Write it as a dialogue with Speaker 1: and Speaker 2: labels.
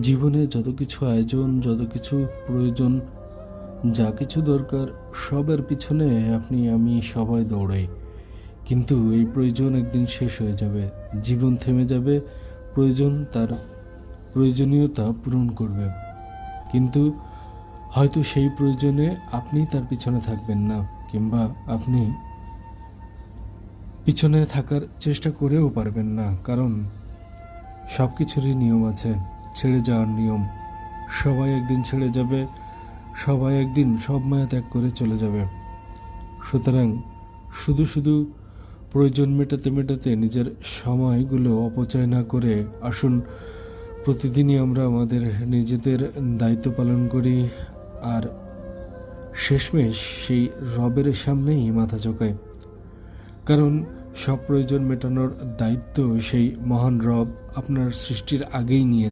Speaker 1: জীবনে যত কিছু আয়োজন, যত কিছু প্রয়োজন, যা কিছু দরকার, সবের পিছনে আপনি, আমি সবাই দৌড়াই। কিন্তু এই প্রয়োজন একদিন শেষ হয়ে যাবে। জীবন থেমে যাবে, প্রয়োজন তার প্রয়োজনীয়তা পূরণ করবে। কিন্তু হয়তো সেই প্রয়োজনে আপনি তার পিছনে থাকবেন না, কিংবা আপনি পিছনে থাকার চেষ্টা করেও পারবেন না, কারণ সব কিছুরই নিয়ম আছে। ছেড়ে যাওয়ার নিয়ম। সবাই একদিন ছেড়ে যাবে, সবাই একদিন সব মায়া ত্যাগ করে চলে যাবে। সুতরাং শুধু শুধু প্রয়োজন মেটাতে মেটাতে নিজের সময়গুলো অপচয় না করে আসুন, প্রতিদিনই আমরা আমাদের নিজেদের দায়িত্ব পালন করি আর শেষমেশ সেই রবের সামনেই মাথা ঝোঁকায় কারণ সব প্রয়োজন মেটানোর দায়িত্ব সেই মহান রব আপনার সৃষ্টির আগেই নিয়ে